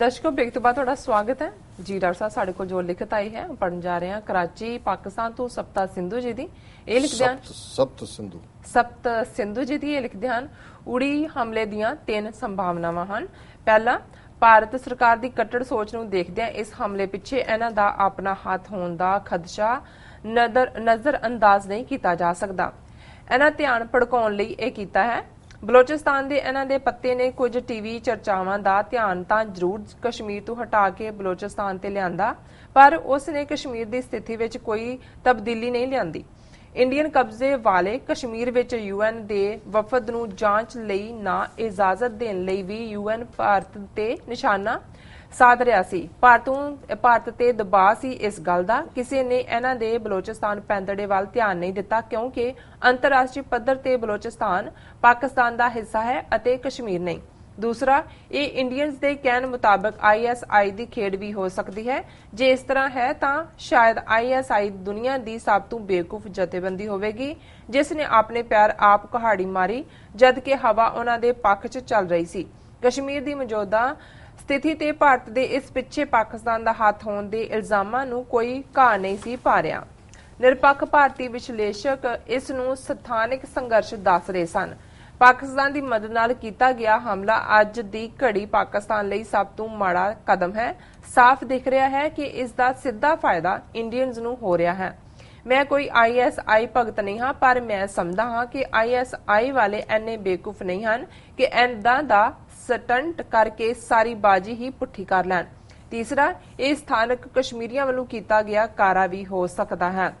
ਦਰਸ਼ਕੋ break ਤੋਂ ਬਾਅਦ ਤੁਹਾਡਾ ਸਵਾਗਤ ਹੈ। ਜੀ ਡਾਕਟਰ ਸਾਹਿਬ ਸਾਡੇ ਕੋਲ ਜੋ ਲਿਖਤ ਆਈ ਹੈ ਪੜਨ ਜਾ ਰਹੇ ਹਾਂ। ਕਰਾਚੀ ਪਾਕਿਸਤਾਨ ਤੋਂ ਸਪਤਾ ਸਿੰਧੂ ਜੀ ਦੀ। ਇਹ ਲਿਖਦੇ ਹਨ ਸਪਤ ਸਿੰਧੂ। ਸਪਤ ਸਿੰਧੂ ਜੀ ਦੀ ਇਹ ਲਿਖਦੇ ਹਨ। ਉੜੀ ਹਮਲੇ ਦੀਆਂ ਤਿੰਨ ਸੰਭਾਵਨਾਵਾਂ ਹਨ। ਪਹਿਲਾ ਭਾਰਤ ਸਰਕਾਰ ਦੀ ਕੱਟੜ ਸੋਚ ਨੂੰ ਦੇਖਦਿਆਂ ਇਸ ਹਮਲੇ ਪਿੱਛੇ ਇਹਨਾਂ ਦਾ ਆਪਣਾ ਹੱਥ ਹੋਣ ਦਾ ਖਦਸ਼ਾ ਨਜ਼ਰ ਨਜ਼ਰ ਅੰਦਾਜ਼ ਨਹੀਂ ਕੀਤਾ ਜਾ ਸਕਦਾ। ਇਹਨਾਂ ਧਿਆਨ ਭੜਕਾਉਣ ਲਈ ਇਹ ਕੀਤਾ ਹੈ। ਬਲੋਚਿਸਤਾਨ ਦੇ ਇਹਨਾਂ ਦੇ ਪੱਤੇ ਨੇ ਕੁਝ ਟੀਵੀ ਚਰਚਾਵਾਂ ਦਾ ਧਿਆਨ ਤਾਂ ਜ਼ਰੂਰ ਕਸ਼ਮੀਰ ਤੋਂ ਹਟਾ ਕੇ ਬਲੋਚਿਸਤਾਨ ਤੇ ਲਿਆਂਦਾ, ਪਰ ਉਸ ਨੇ ਕਸ਼ਮੀਰ ਦੀ ਸਥਿਤੀ ਵਿੱਚ ਕੋਈ ਤਬਦੀਲੀ ਨਹੀਂ ਲਿਆਂਦੀ। ਇੰਡੀਅਨ ਕਬਜ਼ੇ ਵਾਲੇ ਕਸ਼ਮੀਰ ਵਿੱਚ ਯੂਐਨ ਦੇ ਵਫਦ ਨੂੰ ਜਾਂਚ ਲਈ ਨਾ ਇਜਾਜ਼ਤ ਦੇਣ ਲਈ ਵੀ ਯੂਐਨ ਭਾਰਤ ਤੇ ਨਿਸ਼ਾਨਾ ਸਾਧ ਰਿਹਾ ਸੀ। ਭਾਰਤੋਂ ਭਾਰਤ ਤੇ ਦਬਾਅ ਸੀ ਇਸ ਗੱਲ ਦਾ। ਕਿਸੇ ਨੇ ਇਹਨਾਂ ਦੇ ਬਲੋਚਿਸਤਾਨ ਪੈਂਤੜੇ ਵੱਲ ਧਿਆਨ ਨਹੀਂ ਦਿੱਤਾ, ਕਿਉਂਕਿ ਅੰਤਰਰਾਸ਼ਟਰੀ ਪੱਧਰ ਤੇ ਬਲੋਚਿਸਤਾਨ ਪਾਕਿਸਤਾਨ ਦਾ ਹਿੱਸਾ ਹੈ ਅਤੇ ਕਸ਼ਮੀਰ ਨਹੀਂ। ਦੂਸਰਾ, ਇਹ ਇੰਡੀਅਨਸ ਦੇ ਕਹਿਣ ਮੁਤਾਬਕ ਆਈਐਸਆਈ ਦੀ ਖੇਡ ਵੀ ਹੋ ਸਕਦੀ ਹੈ। ਜੇ ਇਸ ਤਰ੍ਹਾਂ ਹੈ ਤਾਂ ਸ਼ਾਇਦ ਆਈਐਸਆਈ ਦੁਨੀਆ ਦੀ ਸਭ ਤੋਂ ਬੇਵਕੂਫ ਜਥੇਬੰਦੀ ਹੋਵੇਗੀ, ਜਿਸ ਨੇ ਆਪਣੇ ਪੈਰ ਆਪ ਕਹਾੜੀ ਮਾਰੀ ਜਦ ਕਿ ਹਵਾ ਉਹਨਾਂ ਦੇ ਪੱਖ 'ਚ ਚੱਲ ਰਹੀ ਸੀ। ਕਸ਼ਮੀਰ ਦੀ ਮੌਜੂਦਾ ਸਥਿਤੀ ਤੇ ਭਾਰਤ ਦੇ ਇਸ ਪਿੱਛੇ ਪਾਕਿਸਤਾਨ ਦਾ ਹੱਥ ਹੋਣ ਦੇ ਇਲਜ਼ਾਮਾਂ ਨੂੰ ਕੋਈ ਘਾਹ ਨਹੀਂ ਸੀ ਪਾ ਨਿਰਪੱਖ ਭਾਰਤੀ ਵਿਸ਼ਲੇਸ਼ਕ ਇਸ ਨੂੰ ਸਥਾਨਕ ਸੰਘਰਸ਼ ਦੱਸ ਰਹੇ ਸਨ। ਪਾਕਿਸਤਾਨ ਦੀ ਮਦਦ ਨਾਲ ਕੀਤਾ ਗਿਆ ਹਮਲਾ ਅੱਜ ਦੀ ਘੜੀ ਪਾਕਿਸਤਾਨ ਲਈ ਸਭ ਤੋਂ ਮਾੜਾ ਕਦਮ ਹੈ। ਸਾਫ਼ ਦਿਖ ਰਿਹਾ ਹੈ ਕਿ ਇਸ ਦਾ ਸਿੱਧਾ ਫਾਇਦਾ ਇੰਡੀਅਨਸ ਨੂੰ ਹੋ ਰਿਹਾ ਹੈ। ਮੈਂ ਕੋਈ ਆਈਐਸਆਈ ਭਗਤ ਨਹੀਂ ਹਾਂ, ਪਰ ਮੈਂ ਸਮਝਦਾ ਹਾਂ ਕਿ ਆਈਐਸਆਈ ਵਾਲੇ ਐਨੇ ਬੇਕੂਫ ਨਹੀਂ ਹਨ ਕਿ ਐਂਦਾ ਦਾ ਸਟੰਟ ਕਰਕੇ ਸਾਰੀ ਬਾਜੀ ਹੀ ਪੁੱਠੀ ਕਰ ਲੈਣ। ਤੀਸਰਾ, ਇਹ ਸਥਾਨਕ ਕਸ਼ਮੀਰੀਆਂ ਵੱਲੋਂ ਕੀਤਾ ਗਿਆ ਕਾਰਾ ਵੀ ਹੋ ਸਕਦਾ ਹੈ।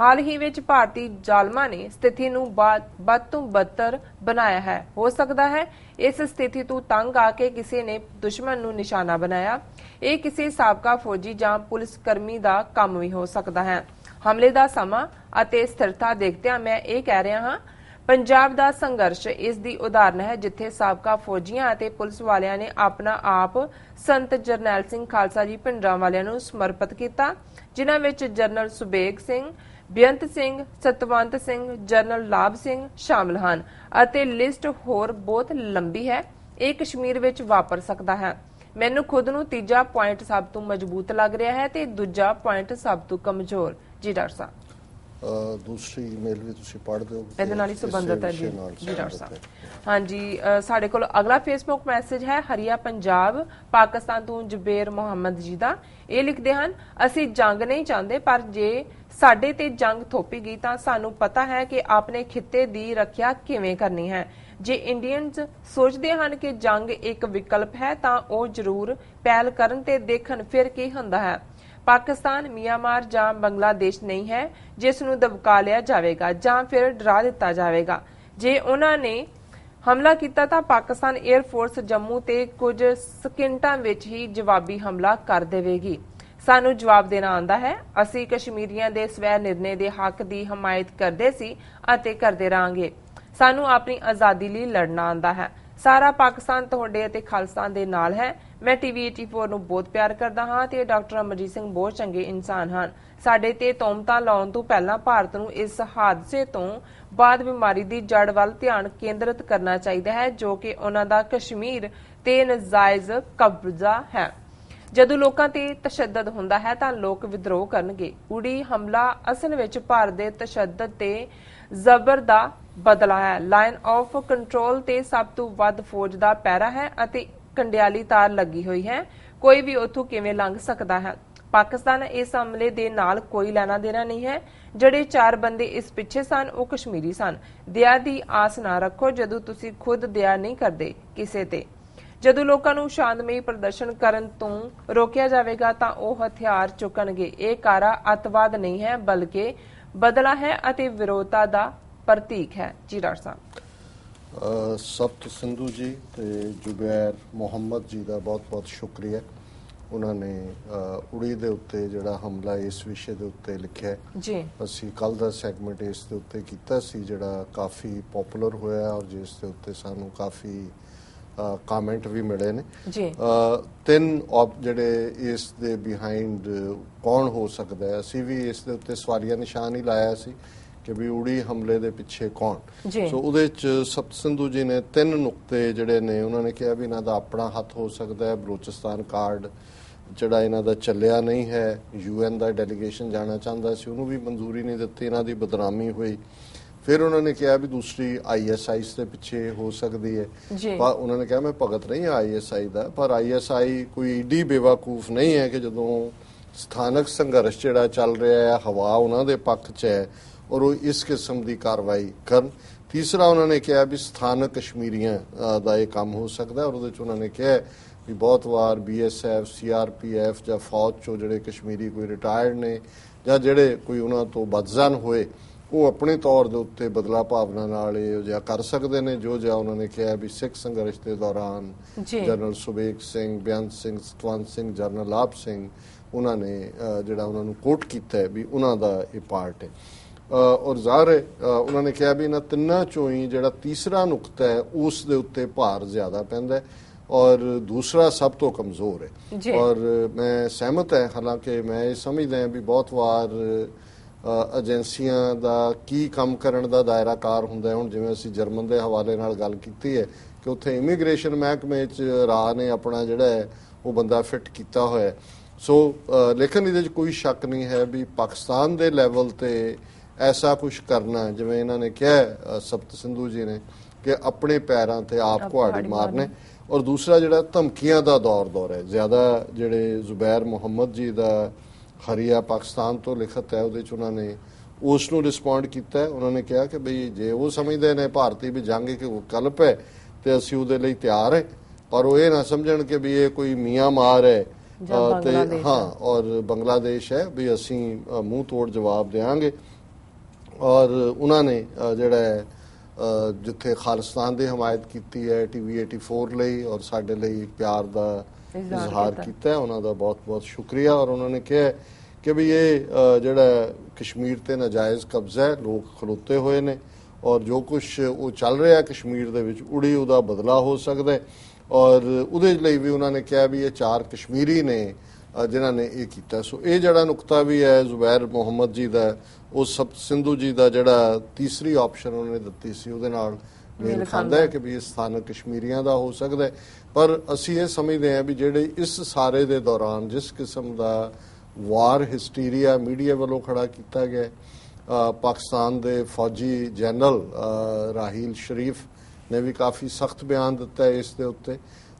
ਹਾਲ ਹੀ ਵਿੱਚ ਭਾਰਤੀ ਜ਼ਾਲਮਾਂ ਨੇ ਸਥਿਤੀ ਨੂੰ ਬਦ ਤੋਂ ਬਦਤਰ ਬਣਾਇਆ ਹੈ। ਹੋ ਸਕਦਾ ਹੈ ਇਸ ਸਥਿਤੀ ਤੋਂ ਤੰਗ ਆ ਕੇ ਕਿਸੇ ਨੇ ਦੁਸ਼ਮਣ ਨੂੰ ਨਿਸ਼ਾਨਾ ਬਣਾਇਆ। ਇਹ ਕਿਸੇ ਸਾਬਕਾ ਫੌਜੀ ਜਾਂ ਪੁਲਿਸ ਕਰਮੀ ਦਾ ਕੰਮ ਵੀ ਹੋ ਸਕਦਾ ਹੈ। ਹਮਲੇ ਦਾ ਸਮਾਂ ਅਤੇ ਸਥਿਰਤਾ ਦੇਖਦਿਆਂ ਮੈਂ ਇਹ ਕਹਿ ਰਿਹਾ ਹਾਂ, ਪੰਜਾਬ ਦਾ ਸੰਘਰਸ਼ ਇਸ ਦੀ ਉਦਾਹਰਨ ਹੈ, ਜਿੱਥੇ ਸਾਬਕਾ ਫੌਜੀਆਂ ਅਤੇ ਪੁਲਿਸ ਵਾਲਿਆਂ ਨੇ ਆਪਣਾ ਆਪ ਸੰਤ ਜਰਨੈਲ ਸਿੰਘ ਖਾਲਸਾ ਜੀ ਪਿੰਡਰਾਂ ਵਾਲਿਆਂ ਨੂੰ ਸਮਰਪਿਤ ਕੀਤਾ, ਜਿਨ੍ਹਾਂ ਵਿੱਚ ਜਨਰਲ ਸੁਬੇਗ ਸਿੰਘ, ਬੇਅੰਤ ਸਿੰਘ, ਸਤਵੰਤ ਸਿੰਘ ਜਨਰਲ ਲਾਭ ਸਿੰਘ ਸ਼ਾਮਲ ਹਨ ਅਤੇ ਲਿਸਟ ਹੋਰ ਬਹੁਤ ਲੰਬੀ ਹੈ, ਇਹ ਕਸ਼ਮੀਰ ਵਿੱਚ ਵਾਪਰ ਸਕਦਾ ਹੈ। ਮੈਨੂੰ ਖੁਦ ਨੂੰ ਤੀਜਾ ਪੁਆਇੰਟ ਸਭ ਤੋਂ ਮਜ਼ਬੂਤ ਲੱਗ ਰਿਹਾ ਹੈ ਤੇ ਦੂਜਾ ਪੁਆਇੰਟ ਸਭ ਤੋਂ ਕਮਜ਼ੋਰ। ਜੀ ਡਾਕਟਰ ਸਾਹਿਬ ਅ, ਦੂਸਰੀ ਈਮੇਲ ਵੀ ਤੁਸੀਂ ਪੜ੍ਹ ਦਿਓ ਇਹਦੇ ਨਾਲ ਹੀ ਸੰਬੰਧਿਤ ਹੈ ਜੀ ਜੀ ਡਾਕਟਰ ਸਾਹਿਬ ਹੈ। ਹਾਂਜੀ ਸਾਡੇ ਕੋਲ ਅਗਲਾ ਫੇਸਬੁੱਕ ਮੈਸੇਜ ਹੈ ਹਰੀਆ ਪੰਜਾਬ ਪਾਕਿਸਤਾਨ ਤੋਂ ਜਬੇਰ ਮੁਹੰਮਦ ਜੀ ਦਾ। ਇਹ ਲਿਖਦੇ ਹਨ ਅਸੀਂ ਜੰਗ ਨਹੀਂ ਚਾਹੁੰਦੇ ਪਰ ਜੇ ਸਾਡੇ ਤੇ ਜੰਗ ਥੋਪੀ ਗਈ ਤਾਂ ਸਾਨੂੰ ਪਤਾ ਹੈ ਕਿ ਆਪਣੇ ਖਿੱਤੇ ਦੀ ਰੱਖਿਆ ਕਿਵੇਂ ਕਰਨੀ ਹੈ। ਜੇ ਇੰਡੀਅਨਸ ਸੋਚਦੇ ਹਨ ਕਿ ਜੰਗ ਇੱਕ ਵਿਕਲਪ ਹੈ ਤਾਂ ਉਹ ਜ਼ਰੂਰ ਪਹਿਲ ਕਰਨ ਤੇ ਦੇਖਣ ਫਿਰ ਕੀ ਹੁੰਦਾ ਹੈ। ਪਾਕਿਸਤਾਨ, ਮਿਆਂਮਾਰ ਜਾਂ ਬੰਗਲਾਦੇਸ਼ ਨਹੀਂ ਹੈ, ਜਿਸ ਨੂੰ ਦਬਕਾ ਲਿਆ ਜਾਵੇਗਾ ਜਾਂ ਫਿਰ ਡਰਾ ਦਿੱਤਾ ਜਾਵੇਗਾ। ਜੇ ਉਹਨਾਂ ਨੇ ਹਮਲਾ ਕੀਤਾ ਤਾਂ ਪਾਕਿਸਤਾਨ 에ਅਰ ਫੋਰਸ ਜੰਮੂ ਤੇ ਕੁਝ ਸਕਿੰਟਾਂ ਵਿੱਚ ਹੀ ਜਵਾਬੀ ਹਮਲਾ ਕਰ ਦੇਵੇਗੀ। ਸਾਨੂੰ ਜਵਾਬ ਦੇਣਾ ਆਂਦਾ ਹੈ, ਅਸੀਂ ਕਸ਼ਮੀਰੀਆਂ ਦੇ ਸਵੈ ਨਿਰਣੇ ਦੇ ਹੱਕ ਦੀ ਹਮਾਇਤ ਕਰਦੇ ਸੀ ਅਤੇ ਕਰਦੇ ਰਾਂਗੇ ਸਾਨੂੰ ਆਪਣੀ ਆਜ਼ਾਦੀ ਲਈ ਲੜਨਾ ਆਂਦਾ ਹੈ। ਸਾਰਾ ਪਾਕਿਸਤਾਨ ਤੁਹਾਡੇ ਅਤੇ ਖਾਲਿਸਤਾਨ ਦੇ ਨਾਲ ਹੈ। ਮੈਂ ਟੀਵੀ 84 ਨੂੰ ਬਹੁਤ ਪਿਆਰ ਕਰਦਾ ਹਾਂ ਤੇ ਡਾਕਟਰ ਅਮਰਜੀਤ ਸਿੰਘ ਬਹੁਤ ਚੰਗੇ ਇਨਸਾਨ ਹਨ। ਸਾਡੇ ਤੇ ਤੋਮਤਾਂ ਲਾਉਣ ਤੋਂ ਪਹਿਲਾਂ ਭਾਰਤ ਨੂੰ ਇਸ ਹਾਦਸੇ ਤੋਂ ਬਾਅਦ ਬਿਮਾਰੀ ਦੀ ਜੜ ਵੱਲ ਧਿਆਨ ਕੇਂਦਰਿਤ ਕਰਨਾ ਚਾਹੀਦਾ ਹੈ, ਜੋ ਕਿ ਉਹਨਾਂ ਦਾ ਕਸ਼ਮੀਰ ਤੇ ਨਜਾਇਜ਼ ਕਬਜ਼ਾ ਹੈ। ਜਦੋਂ ਲੋਕਾਂ ਤੇ ਤਸ਼ੱਦਦ ਹੁੰਦਾ ਹੈ ਤਾਂ ਲੋਕ ਵਿਦਰੋਹ ਕਰਨਗੇ। ਉੜੀ ਹਮਲਾ ਅਸਲ ਵਿੱਚ ਭਾਰਤ ਦੇ ਤਸ਼ੱਦਦ ਤੇ ਜ਼ਬਰ ਦਾ ਬਦਲਾ ਹੈ। ਲਾਈਨ ਆਫ ਕੰਟਰੋਲ ਤੇ ਸਭ ਤੋਂ ਵੱਧ ਫੌਜ ਦਾ ਪੈਰਾ ਹੈ ਅਤੇ ਕੰਡਿਆਲੀ ਤਾਰ ਲੱਗੀ ਹੋਈ ਹੈ। ਕੋਈ ਵੀ ਉੱਥੋਂ ਕਿਵੇਂ ਲੰਘ ਸਕਦਾ ਹੈ? ਪਾਕਿਸਤਾਨ ਇਸ ਹਮਲੇ ਦੇ ਨਾਲ ਕੋਈ ਲੈਣਾ ਦੇਣਾ ਨਹੀਂ ਹੈ। ਜਿਹੜੇ ਚਾਰ ਬੰਦੇ ਇਸ ਪਿੱਛੇ ਸਨ, ਉਹ ਕਸ਼ਮੀਰੀ ਸਨ। ਦਇਆ ਦੀ ਆਸ ਨਾ ਰੱਖੋ ਜਦੋਂ ਤੁਸੀਂ ਖੁਦ ਦਇਆ ਨਹੀਂ ਕਰਦੇ ਕਿਸੇ ਤੇ। ਜਦੋਂ ਲੋਕਾਂ ਨੂੰ ਸ਼ਾਂਤਮਈ ਪ੍ਰਦਰਸ਼ਨ ਕਰਨ ਤੋਂ ਰੋਕਿਆ ਜਾਵੇਗਾ ਤਾਂ ਉਹ ਹਥਿਆਰ ਚੁੱਕਣਗੇ। ਇਹ ਕਾਰਾ ਅਤਵਾਦ ਨਹੀਂ ਹੈ, ਬਲਕਿ ਬਦਲਾ ਹੈ ਅਤੇ ਵਿਰੋਧਤਾ ਦਾ ਪ੍ਰਤੀਕ ਹੈ ਜੀ ਡਾਕਟਰ ਸਾਹਿਬ। ਅ, ਸਪਤ ਸਿੰਧੂ ਜੀ ਤੇ ਜੁਬੈਰ ਮੁਹੰਮਦ ਜੀ ਦਾ ਬਹੁਤ-ਬਹੁਤ ਸ਼ੁਕਰੀਆ। ਉਹਨਾਂ ਨੇ ਉੜੀ ਦੇ ਉੱਤੇ ਜਿਹੜਾ ਹਮਲਾ ਇਸ ਵਿਸ਼ੇ ਦੇ ਉੱਤੇ ਲਿਖਿਆ। ਜੀ। ਅਸੀਂ ਕੱਲ ਦਾ ਸੈਗਮੈਂਟ ਇਸ ਦੇ ਉੱਤੇ ਕੀਤਾ ਸੀ ਜਿਹੜਾ ਕਾਫੀ ਪਪੂਲਰ ਹੋਇਆ ਔਰ ਜਿਸ ਦੇ ਉੱਤੇ ਸਾਨੂੰ ਕਾਫੀ ਕਮੈਂਟ ਵੀ ਮਿਲੇ ਨੇ। ਜੀ। ਤਿੰਨ ਜਿਹੜੇ ਇਸ ਦੇ ਬਿਹਾਈਂਡ ਕੌਣ ਹੋ ਸਕਦਾ ਹੈ ਅਸੀਂ ਵੀ ਇਸ ਦੇ ਉੱਤੇ ਸਵਾਲੀਆ ਨਿਸ਼ਾਨ ਹੀ ਲਾਇਆ ਸੀ। ਕਿ ਵੀ ਉੜੀ ਹਮਲੇ ਦੇ ਪਿੱਛੇ ਕੌਣ। ਸੋ ਉਹਦੇ ਚ ਸਪਤ ਸਿੰਧੂ ਜੀ ਨੇ ਤਿੰਨ ਨੁਕਤੇ ਜਿਹੜੇ ਨੇ ਉਹਨਾਂ ਨੇ ਕਿਹਾ ਵੀ ਇਹਨਾਂ ਦਾ ਆਪਣਾ ਹੱਥ ਹੋ ਸਕਦਾ ਹੈ ਬਲੋਚਿਸਤਾਨ ਕਾਰਡ ਜਿਹੜਾ ਇਹਨਾਂ ਦਾ ਚੱਲਿਆ ਨਹੀਂ ਹੈ ਯੂਐਨ ਦਾ ਡੈਲੀਗੇਸ਼ਨ ਜਾਣਾ ਚਾਹੁੰਦਾ ਸੀ ਉਹਨੂੰ ਵੀ ਮਨਜ਼ੂਰੀ ਨਹੀਂ ਦਿੱਤੀ ਇਹਨਾਂ ਦੀ ਬਦਨਾਮੀ ਹੋਈ ਫਿਰ ਉਹਨਾਂ ਨੇ ਕਿਹਾ ਵੀ ਦੂਸਰੀ ਆਈਐਸਆਈਸ ਦੇ ਪਿੱਛੇ ਹੋ ਸਕਦੀ ਹੈ। ਪਰ ਉਹਨਾਂ ਨੇ ਕਿਹਾ ਮੈਂ ਭਗਤ ਨਹੀਂ ਆਈਐਸਆਈ ਦਾ ਪਰ ਆਈਐਸਆਈ ਕੋਈ ਈਡੀ ਬੇਵਕੂਫ ਨਹੀਂ ਹੈ ਕਿ ਜਦੋਂ ਸਥਾਨਕ ਸੰਘਰਸ਼ ਜਿਹੜਾ ਚੱਲ ਰਿਹਾ ਹੈ ਹਵਾ ਉਹਨਾਂ ਦੇ ਪੱਖ 'ਚ ਹੈ ਔਰ ਉਹ ਇਸ ਕਿਸਮ ਦੀ ਕਾਰਵਾਈ ਕਰਨ ਤੀਸਰਾ ਉਹਨਾਂ ਨੇ ਕਿਹਾ ਵੀ ਸਥਾਨਕ ਕਸ਼ਮੀਰੀਆਂ ਦਾ ਇਹ ਕੰਮ ਹੋ ਸਕਦਾ ਔਰ ਉਹਦੇ 'ਚ ਉਹਨਾਂ ਨੇ ਕਿਹਾ ਵੀ ਬਹੁਤ ਵਾਰ ਬੀਐਸਐਫ ਸੀਆਰਪੀਐਫ ਜਾਂ ਫੌਜ 'ਚੋਂ ਜਿਹੜੇ ਕਸ਼ਮੀਰੀ ਕੋਈ ਰਿਟਾਇਰਡ ਨੇ ਜਾਂ ਜਿਹੜੇ ਕੋਈ ਉਹਨਾਂ ਤੋਂ ਬਦਜ਼ਨ ਹੋਏ ਉਹ ਆਪਣੇ ਤੌਰ ਦੇ ਉੱਤੇ ਬਦਲਾ ਭਾਵਨਾ ਨਾਲ ਇਹ ਜਿਹਾ ਕਰ ਸਕਦੇ ਨੇ ਜੋ ਜਿਹਾ ਉਹਨਾਂ ਨੇ ਕਿਹਾ ਵੀ ਸਿੱਖ ਸੰਘਰਸ਼ ਦੇ ਦੌਰਾਨ। ਜਨਰਲ ਸੁਬੇਗ ਸਿੰਘ ਬਿਆਨ ਸਿੰਘ ਸਤਵੰਤ ਸਿੰਘ ਜਨਰਲ ਆਪ ਸਿੰਘ ਉਹਨਾਂ ਨੇ ਜਿਹੜਾ ਉਹਨਾਂ ਨੂੰ ਕੋਟ ਕੀਤਾ ਹੈ ਵੀ ਉਹਨਾਂ ਦਾ ਇਹ ਪਾਰਟ ਹੈ ਔਰ ਜ਼ਾਹਰ ਹੈ ਉਹਨਾਂ ਨੇ ਕਿਹਾ ਵੀ ਇਹਨਾਂ ਤਿੰਨਾਂ ਚੋਂ ਹੀ ਜਿਹੜਾ ਤੀਸਰਾ ਨੁਕਤਾ ਹੈ ਉਸ ਦੇ ਉੱਤੇ ਭਾਰ ਜ਼ਿਆਦਾ ਪੈਂਦਾ ਹੈ ਔਰ ਦੂਸਰਾ ਸਭ ਤੋਂ ਕਮਜ਼ੋਰ ਹੈ। ਔਰ ਮੈਂ ਸਹਿਮਤ ਹਾਂ ਹਾਲਾਂਕਿ ਮੈਂ ਇਹ ਸਮਝਦਾ ਹਾਂ ਵੀ ਬਹੁਤ ਵਾਰ ਏਜੰਸੀਆਂ ਦਾ ਕੀ ਕੰਮ ਕਰਨ ਦਾ ਦਾਇਰਾ ਕਾਰ ਹੁੰਦਾ ਹੁਣ ਜਿਵੇਂ ਅਸੀਂ ਜਰਮਨ ਦੇ ਹਵਾਲੇ ਨਾਲ ਗੱਲ ਕੀਤੀ ਹੈ ਕਿ ਉੱਥੇ ਇਮੀਗ੍ਰੇਸ਼ਨ ਮਹਿਕਮੇ 'ਚ ਰਾਹ ਨੇ ਆਪਣਾ ਜਿਹੜਾ ਹੈ ਉਹ ਬੰਦਾ ਫਿੱਟ ਕੀਤਾ ਹੋਇਆ ਸੋ ਲੇਕਿਨ ਇਹਦੇ 'ਚ ਕੋਈ ਸ਼ੱਕ ਨਹੀਂ ਹੈ ਵੀ ਪਾਕਿਸਤਾਨ ਦੇ ਲੈਵਲ ਤੇ ਐਸਾ ਕੁਝ ਕਰਨਾ ਜਿਵੇਂ ਇਹਨਾਂ ਨੇ ਕਿਹਾ ਸਪਤ ਸਿੰਧੂ ਜੀ ਨੇ ਕਿ ਆਪਣੇ ਪੈਰਾਂ ਤੇ ਆਪ ਕੁਹਾੜੀ ਮਾਰਨੇ। ਔਰ ਦੂਸਰਾ ਜਿਹੜਾ ਧਮਕੀਆਂ ਦਾ ਦੌਰ ਦੌਰ ਹੈ ਜ਼ਿਆਦਾ ਜਿਹੜੇ ਜ਼ੁਬੈਰ ਮੁਹੰਮਦ ਜੀ ਦਾ ਹਰੀਆ ਪਾਕਿਸਤਾਨ ਤੋਂ ਲਿਖਤ ਹੈ ਉਹਦੇ ਚ ਉਹਨਾਂ ਨੇ ਉਸ ਨੂੰ ਰਿਸਪੌਂਡ ਕੀਤਾ। ਉਹਨਾਂ ਨੇ ਕਿਹਾ ਕਿ ਬਈ ਜੇ ਉਹ ਸਮਝਦੇ ਨੇ ਭਾਰਤੀ ਵੀ ਜੰਗ ਇੱਕ ਵਿਕਲਪ ਹੈ ਤੇ ਅਸੀਂ ਉਹਦੇ ਲਈ ਤਿਆਰ ਹੈ। ਪਰ ਉਹ ਇਹ ਨਾ ਸਮਝਣ ਕਿ ਵੀ ਇਹ ਕੋਈ ਮੀਆਂ ਮਾਰ ਹੈ ਤੇ ਹਾਂ। ਔਰ ਬੰਗਲਾਦੇਸ਼ ਹੈ ਵੀ ਅਸੀਂ ਮੂੰਹ ਤੋੜ ਜਵਾਬ ਦੇਵਾਂਗੇ। ਔਰ ਉਹਨਾਂ ਨੇ ਜਿਹੜਾ ਹੈ ਜਿੱਥੇ ਖਾਲਿਸਤਾਨ ਦੀ ਹਮਾਇਤ ਕੀਤੀ ਹੈ ਟੀਵੀ 84 ਲਈ ਔਰ ਸਾਡੇ ਲਈ ਪਿਆਰ ਦਾ ਇਜ਼ਹਾਰ ਕੀਤਾ। ਹੈ ਉਹਨਾਂ ਦਾ ਬਹੁਤ-ਬਹੁਤ ਸ਼ੁਕਰੀਆ ਔਰ ਉਹਨਾਂ ਨੇ ਕਿਹਾ ਕਿ ਵੀ ਇਹ ਜਿਹੜਾ ਕਸ਼ਮੀਰ ਤੇ ਨਾਜਾਇਜ਼ ਕਬਜ਼ਾ ਹੈ ਲੋਕ ਖਲੋਤੇ ਹੋਏ ਨੇ ਔਰ ਜੋ ਕੁਝ ਉਹ ਚੱਲ ਰਿਹਾ ਕਸ਼ਮੀਰ ਦੇ ਵਿੱਚ ਉੜੀ ਉਹਦਾ ਬਦਲਾ ਹੋ ਸਕਦਾ ਹੈ ਔਰ ਉਹਦੇ ਲਈ ਵੀ ਉਹਨਾਂ ਨੇ ਕਿਹਾ ਵੀ ਇਹ ਚਾਰ ਕਸ਼ਮੀਰੀ ਨੇ ਜਿਨ੍ਹਾਂ ਨੇ ਇਹ ਕੀਤਾ। ਸੋ ਇਹ ਜਿਹੜਾ ਨੁਕਤਾ ਵੀ ਹੈ ਜ਼ੁਬੈਰ ਮੁਹੰਮਦ ਜੀ ਦਾ ਉਹ ਸਬ ਸਿੰਧੂ ਜੀ ਦਾ ਜਿਹੜਾ ਤੀਸਰੀ ਆਪਸ਼ਨ ਉਹਨਾਂ ਨੇ ਦਿੱਤੀ ਸੀ ਉਹਦੇ ਨਾਲ ਮੇਲ ਖਾਂਦਾ ਹੈ ਕਿ ਵੀ ਇਹ ਸਥਾਨਕ ਕਸ਼ਮੀਰੀਆਂ ਦਾ ਹੋ ਸਕਦਾ ਹੈ। ਪਰ ਅਸੀਂ ਇਹ ਸਮਝਦੇ ਹਾਂ ਵੀ ਜਿਹੜੇ ਇਸ ਸਾਰੇ ਦੇ ਦੌਰਾਨ ਜਿਸ ਕਿਸਮ ਦਾ ਵਾਰ ਹਿਸਟੀਰੀਆ ਮੀਡੀਆ ਵੱਲੋਂ ਖੜਾ ਕੀਤਾ ਗਿਆ ਪਾਕਿਸਤਾਨ ਦੇ ਫੌਜੀ ਜਨਰਲ ਰਾਹੀਲ ਸ਼ਰੀਫ ਨੇ ਵੀ ਕਾਫੀ ਸਖਤ ਬਿਆਨ ਦਿੱਤਾ ਹੈ ਇਸ ਦੇ ਉੱਤੇ।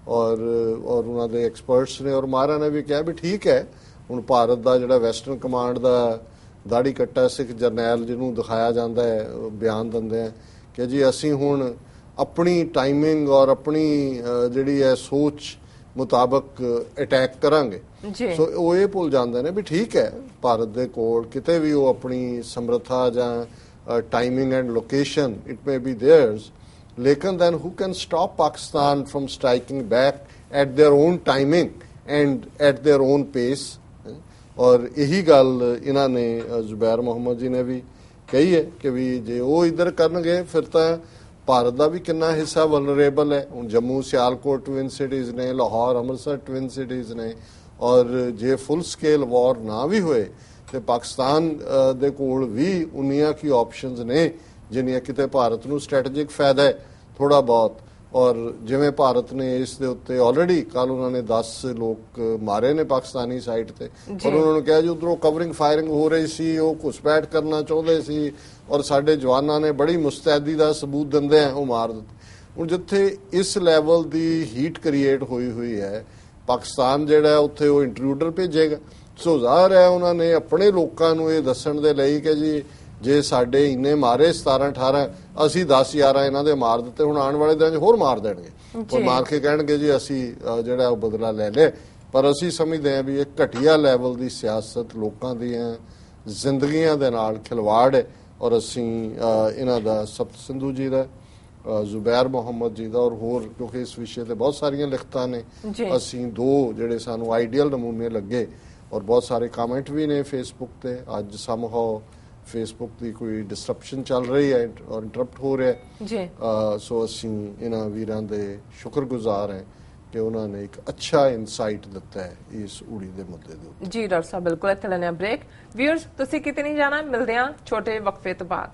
ਔਰ ਔਰ ਉਹਨਾਂ ਦੇ ਐਕਸਪਰਟਸ ਨੇ ਔਰ ਮਾਰਾ ਨੇ ਵੀ ਕਿਹਾ ਵੀ ਠੀਕ ਹੈ ਹੁਣ ਭਾਰਤ ਦਾ ਜਿਹੜਾ ਵੈਸਟਰਨ ਕਮਾਂਡ ਦਾ ਦਾੜੀ ਕੱਟਾ ਸਿੱਖ ਜਰਨੈਲ ਜਿਹਨੂੰ ਦਿਖਾਇਆ ਜਾਂਦਾ ਹੈ ਬਿਆਨ ਦਿੰਦੇ ਆ ਕਿ ਜੀ ਅਸੀਂ ਹੁਣ ਆਪਣੀ ਟਾਈਮਿੰਗ ਔਰ ਆਪਣੀ ਜਿਹੜੀ ਹੈ ਸੋਚ ਮੁਤਾਬਕ ਅਟੈਕ ਕਰਾਂਗੇ। ਸੋ ਉਹ ਇਹ ਭੁੱਲ ਜਾਂਦੇ ਨੇ ਵੀ ਠੀਕ ਹੈ ਭਾਰਤ ਦੇ ਕੋਲ ਕਿਤੇ ਵੀ ਉਹ ਆਪਣੀ ਸਮਰੱਥਾ ਜਾਂ timing and location it may be theirs Lakan, then who can stop Pakistan from striking back at their own timing and at their own pace? ਔਰ ਇਹੀ ਗੱਲ ਇਹਨਾਂ ਨੇ ਜ਼ੁਬੈਰ ਮੁਹੰਮਦ ਜੀ ਨੇ ਵੀ ਕਹੀ ਹੈ ਕਿ ਵੀ ਜੇ ਉਹ ਇਧਰ ਕਰਨਗੇ ਫਿਰ ਤਾਂ ਭਾਰਤ ਦਾ ਵੀ ਕਿੰਨਾ ਹਿੱਸਾ ਵਲਨਰੇਬਲ ਹੈ ਹੁਣ ਜੰਮੂ ਸਿਆਲਕੋਟ ਟਵਿਨ ਸਿਟੀਜ਼ ਨੇ ਲਾਹੌਰ ਅੰਮ੍ਰਿਤਸਰ ਟਵਿਨ ਸਿਟੀਜ਼ ਨੇ ਔਰ ਜੇ ਫੁੱਲ ਸਕੇਲ ਵਾਰ ਨਾ ਵੀ ਹੋਏ ਤੇ ਪਾਕਿਸਤਾਨ ਦੇ ਕੋਲ ਵੀ ਉਨੀਆਂ ਕੀ ਆਪਸ਼ਨਸ ਨੇ ਜਿੰਨੀਆਂ ਕਿਤੇ ਭਾਰਤ ਨੂੰ ਸਟ੍ਰੈਟੈਜਿਕ ਫਾਇਦਾ ਹੈ ਥੋੜਾ ਬਹੁਤ। ਔਰ ਜਿਵੇਂ ਭਾਰਤ ਨੇ ਇਸ ਦੇ ਉੱਤੇ ਆਲਰੇਡੀ ਕੱਲ ਉਹਨਾਂ ਨੇ 10 ਲੋਕ ਮਾਰੇ ਨੇ ਪਾਕਿਸਤਾਨੀ ਸਾਈਡ ਤੇ। ਔਰ ਉਹਨਾਂ ਨੂੰ ਕਿਹਾ ਜੀ ਉਧਰੋਂ ਕਵਰਿੰਗ ਫਾਇਰਿੰਗ ਹੋ ਰਹੀ ਸੀ ਉਹ ਘੁਸਪੈਠ ਕਰਨਾ ਚਾਹੁੰਦੇ ਸੀ ਔਰ ਸਾਡੇ ਜਵਾਨਾਂ ਨੇ ਬੜੀ ਮੁਸਤੈਦੀ ਦਾ ਸਬੂਤ ਦਿੰਦੇ ਆ ਉਹ ਮਾਰ ਦਿੱਤੇ। ਹੁਣ ਜਿੱਥੇ ਇਸ ਲੈਵਲ ਦੀ ਹੀਟ ਕ੍ਰੀਏਟ ਹੋਈ ਹੋਈ ਹੈ ਪਾਕਿਸਤਾਨ ਜਿਹੜਾ ਉੱਥੇ ਉਹ ਇੰਟਰੂਡਰ ਭੇਜੇਗਾ। ਸੋ ਜ਼ਾਹਰ ਹੈ ਉਹਨਾਂ ਨੇ ਆਪਣੇ ਲੋਕਾਂ ਨੂੰ ਇਹ ਦੱਸਣ ਦੇ ਲਈ ਕਿ ਜੀ ਜੇ ਸਾਡੇ ਇੰਨੇ ਮਾਰੇ 17 18 ਅਸੀਂ 10 11 ਇਹਨਾਂ ਦੇ ਮਾਰ ਦਿੱਤੇ ਹੁਣ ਆਉਣ ਵਾਲੇ ਦਿਨਾਂ 'ਚ ਹੋਰ ਮਾਰ ਦੇਣਗੇ। ਔਰ ਮਾਰ ਕੇ ਕਹਿਣਗੇ ਜੀ ਅਸੀਂ ਜਿਹੜਾ ਉਹ ਬਦਲਾ ਲੈ ਲਿਆ ਪਰ ਅਸੀਂ ਸਮਝਦੇ ਹਾਂ ਵੀ ਇਹ ਘਟੀਆ ਲੈਵਲ ਦੀ ਸਿਆਸਤ ਲੋਕਾਂ ਦੀਆਂ ਜ਼ਿੰਦਗੀਆਂ ਦੇ ਨਾਲ ਖਿਲਵਾੜ ਹੈ ਔਰ ਅਸੀਂ ਇਹਨਾਂ ਦਾ ਸਪਤ ਸਿੰਧੂ ਜੀ ਦਾ ਜ਼ੁਬੈਰ ਮੁਹੰਮਦ ਜੀ ਦਾ ਔਰ ਹੋਰ ਕਿਉਂਕਿ ਇਸ ਵਿਸ਼ੇ ਤੇ ਬਹੁਤ ਸਾਰੀਆਂ ਲਿਖਤਾਂ ਨੇ। ਅਸੀਂ ਦੋ ਜਿਹੜੇ ਸਾਨੂੰ ਆਈਡੀਅਲ ਨਮੂਨੇ ਲੱਗੇ ਔਰ ਬਹੁਤ ਸਾਰੇ ਕਮੈਂਟ ਵੀ ਨੇ ਫੇਸਬੁੱਕ ਤੇ ਅੱਜ ਸਮਹਾਉ ਫੇਸਬੁੱਕ ਦੀ ਕੋਈ ਡਿਸਰਪਸ਼ਨ ਚੱਲ ਰਹੀ ਹੈ ਔਰ ਇੰਟਰਪਟ ਹੋ ਰਿਹਾ ਹੈ ਜੀ। ਸੋ ਅਸੀਂ ਇਹਨਾਂ ਵੀਰਾਂ ਦੇ ਸ਼ੁਕਰਗੁਜ਼ਾਰ ਹਾਂ ਕਿ ਉਹਨਾਂ ਨੇ ਇੱਕ ਅੱਛਾ ਇਨਸਾਈਟ ਦਿੱਤਾ ਹੈ ਇਸ ਉੜੀ ਦੇ ਮੁੱਦੇ ਦੇ ਉੱਤੇ। ਜੀ ਡਾਕਟਰ ਸਾਹਿਬ ਬਿਲਕੁਲ ਇੱਥੇ ਲੈਣੇ ਬ੍ਰੇਕ ਵੀਅਰਸ ਤੁਸੀਂ ਕਿਤੇ ਨਹੀਂ ਜਾਣਾ ਮਿਲਦੇ ਆ ਛੋਟੇ ਵਕਫੇ ਤੋਂ ਬਾਅਦ।